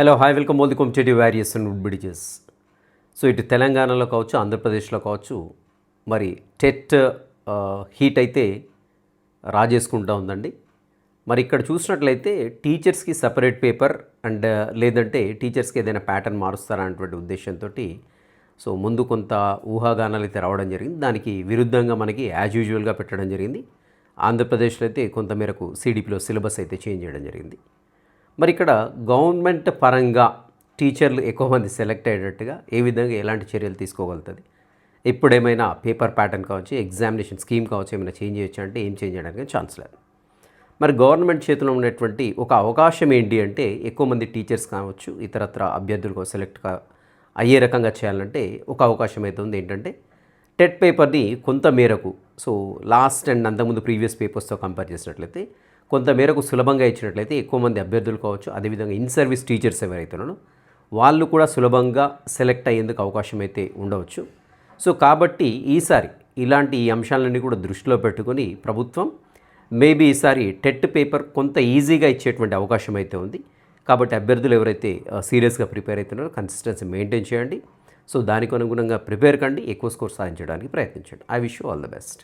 Hello hi welcome all the competitive various and wood bridges so ఇటు తెలంగాణలో కావచ్చు ఆంధ్రప్రదేశ్లో కావచ్చు మరి టెట్ హీట్ అయితే రాజేసుకుంటా ఉందండి. మరి ఇక్కడ చూసినట్లయితే టీచర్స్కి సపరేట్ పేపర్ అండ్ లేదంటే టీచర్స్కి ఏదైనా ప్యాటర్న్ మారుస్తారా అనేటువంటి ఉద్దేశంతో సో ముందు కొంత ఊహాగానాలు అయితే రావడం జరిగింది. దానికి విరుద్ధంగా మనకి యాజ్ యూజువల్గా పెట్టడం జరిగింది. ఆంధ్రప్రదేశ్లో అయితే కొంతమేరకు సిడిపిలో సిలబస్ అయితే చేంజ్ చేయడం జరిగింది. మరి ఇక్కడ గవర్నమెంట్ పరంగా టీచర్లు ఎక్కువ మంది సెలెక్ట్ అయ్యేటట్టుగా ఏ విధంగా ఎలాంటి చర్యలు తీసుకోగలుగుతుంది? ఇప్పుడేమైనా పేపర్ ప్యాటర్న్ కావచ్చు ఎగ్జామినేషన్ స్కీమ్ కావచ్చు ఏమైనా చేంజ్ చేయొచ్చు అంటే ఏం చేంజ్ చేయడానికి ఛాన్స్ లేదు. మరి గవర్నమెంట్ చేతిలో ఉన్నటువంటి ఒక అవకాశం ఏంటి అంటే ఎక్కువ మంది టీచర్స్ కావచ్చు ఇతరత్ర అభ్యర్థులకు సెలెక్ట్ కా అయ్యే రకంగా చేయాలంటే ఒక అవకాశం అయితే ఉంది. ఏంటంటే టెట్ పేపర్ని కొంత మేరకు సో లాస్ట్ అండ్ అంతకుముందు ప్రీవియస్ పేపర్స్తో కంపేర్ చేసినట్లయితే కొంత మేరకు సులభంగా ఇచ్చినట్లయితే ఎక్కువ మంది అభ్యర్థులు కావచ్చు అదేవిధంగా ఇన్ సర్వీస్ టీచర్స్ ఎవరైతే ఉన్నారో వాళ్ళు కూడా సులభంగా సెలెక్ట్ అయ్యేందుకు అవకాశం అయితే ఉండవచ్చు. సో కాబట్టి ఈసారి ఇలాంటి ఈ అంశాలన్నీ కూడా దృష్టిలో పెట్టుకొని ప్రభుత్వం మేబీ ఈసారి టెట్ పేపర్ కొంత ఈజీగా ఇచ్చేటువంటి అవకాశం అయితే ఉంది. కాబట్టి అభ్యర్థులు ఎవరైతే సీరియస్గా ప్రిపేర్ అవుతున్నారో కన్సిస్టెన్సీ మెయింటైన్ చేయండి. సో దానికి అనుగుణంగా ప్రిపేర్ కండి ఎక్కువ స్కోర్ సాధించడానికి ప్రయత్నించండి. I wish all the best